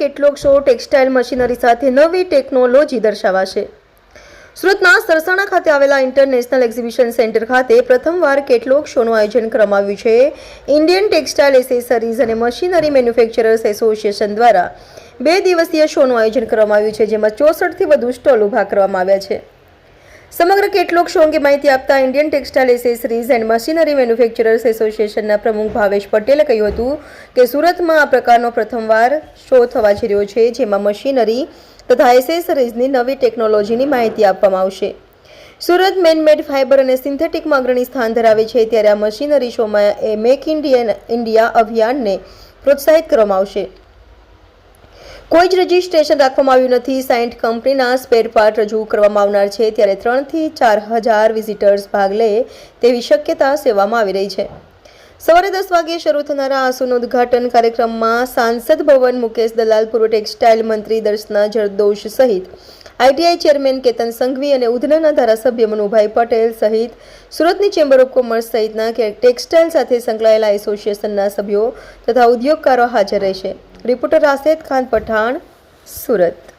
કેટલોક show textile machinery સાથે નવી ટેકનોલોજી દર્શાવાશે. સુરતના સરસાણા ખાતે આવેલા ઇન્ટરનેશનલ એક્ઝિબિશન સેન્ટર ખાતે પ્રથમવાર કેટલોક શોનું આયોજન કરવામાં આવ્યું છે. ઇન્ડિયન ટેક્સટાઇલ એસેસરીઝ અને મશીનરી મેન્યુફેક્ચરર્સ એસોસિએશન દ્વારા બે દિવસીય શોનું આયોજન કરવામાં આવ્યું છે, જેમાં ચોસઠથી વધુ સ્ટોલ ઊભા કરવામાં આવ્યા છે. સમગ્ર કેટલોક શો અંગે માહિતી આપતા Indian textile accessories and machinery manufacturers એસોસિએશનના પ્રમુખ ભાવેશ પટેલે કહ્યું હતું કે સુરતમાં આ પ્રકારનો પ્રથમવાર શો થવા જઈ રહ્યો છે, જેમાં મશીનરી તથા એસેસરીઝની નવી ટેકનોલોજીની માહિતી આપવામાં આવશે. સુરત મેનમેડ ફાઇબર અને સિન્થેટિકમાં અગ્રણી સ્થાન ધરાવે છે, ત્યારે આ મશીનરી શોમાં એ મેક ઇન્ડિયન ઇન્ડિયા અભિયાનને પ્રોત્સાહિત કરવામાં આવશે. કોઈ જ રજીસ્ટ્રેશન રાખવામાં આવ્યું નથી. સાઇન્ટ કંપનીના સ્પેર પાર્ટ રજૂ કરવામાં આવનાર છે. ત્યારે ત્રણથી ચાર હજાર વિઝિટર્સ ભાગ લે તેવી શક્યતા સેવામાં આવી રહી છે. સવારે દસ વાગ્યે શરૂ થનારા આસુનું ઉદઘાટન કાર્યક્રમમાં સાંસદ ભવન મુકેશ દલાલ, પૂર્વ ટેક્સટાઇલ મંત્રી દર્શના જરદોશ સહિત આઈટીઆઈ ચેરમેન કેતન સંઘવી અને ઉધનાના ધારાસભ્ય મનુભાઈ પટેલ સહિત સુરતની ચેમ્બર ઓફ કોમર્સ સહિતના ટેક્સટાઇલ સાથે સંકળાયેલા એસોસિએશનના સભ્યો તથા ઉદ્યોગકારો હાજર રહેશે. રિપોર્ટર રાશેદ ખાન પઠાણ સુરત.